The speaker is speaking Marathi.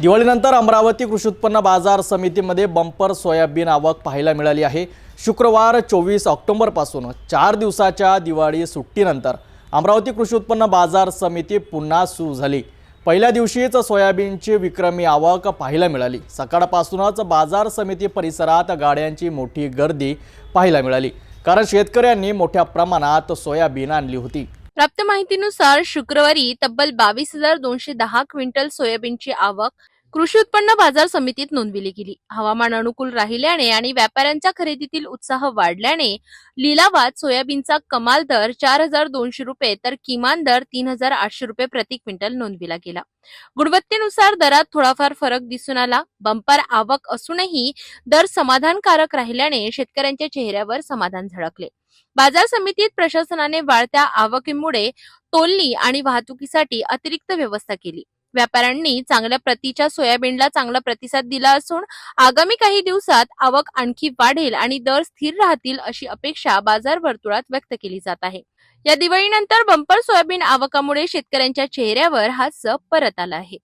दिवाळीनंतर अमरावती कृषी उत्पन्न बाजार समितीमध्ये बंपर सोयाबीन आवक पाहायला मिळाली आहे. शुक्रवार चोवीस ऑक्टोबरपासून चार दिवसाच्या दिवाळी सुट्टीनंतर अमरावती कृषी उत्पन्न बाजार समिती पुन्हा सुरू झाली. पहिल्या दिवशीच सोयाबीनची विक्रमी आवक पाहायला मिळाली. सकाळपासूनच बाजार समिती परिसरात गाड्यांची मोठी गर्दी पाहायला मिळाली. कारण शेतकऱ्यांनी मोठ्या प्रमाणात सोयाबीन आणली होती. प्राप्त माहितीनुसार शुक्रवारी तब्बल बावीस हजार दोनशे दहा क्विंटल सोयाबीनची आवक कृषी उत्पन्न बाजार समितीत नोंदविली गेली. हवामान अनुकूल राहिल्याने आणि व्यापाऱ्यांच्या खरेदीतील उत्साह वाढल्याने लिलावात सोयाबीनचा कमाल दर चार हजार दोनशे रुपये तर किमान दर तीन हजार आठशे रुपये प्रति क्विंटल नोंदविला गेला. गुणवत्तेनुसार दरात थोडाफार फरक दिसून आला. बंपर आवक असूनही दर समाधानकारक राहिल्याने शेतकऱ्यांच्या चेहऱ्यावर समाधान झळकले. बाजार समितीत प्रशासनाने वाढत्या आवकीमुळे तोलणी आणि वाहतुकीसाठी अतिरिक्त व्यवस्था केली. व्यापाऱ्यांनी चांगल्या प्रतीच्या सोयाबीनला चांगला प्रतिसाद दिला असून आगामी काही दिवसात आवक आणखी वाढेल आणि दर स्थिर राहतील अशी अपेक्षा बाजार वर्तुळात व्यक्त केली जात आहे. या दिवाळीनंतर बंपर सोयाबीन आवकामुळे शेतकऱ्यांच्या चेहऱ्यावर हा सप परत आला आहे.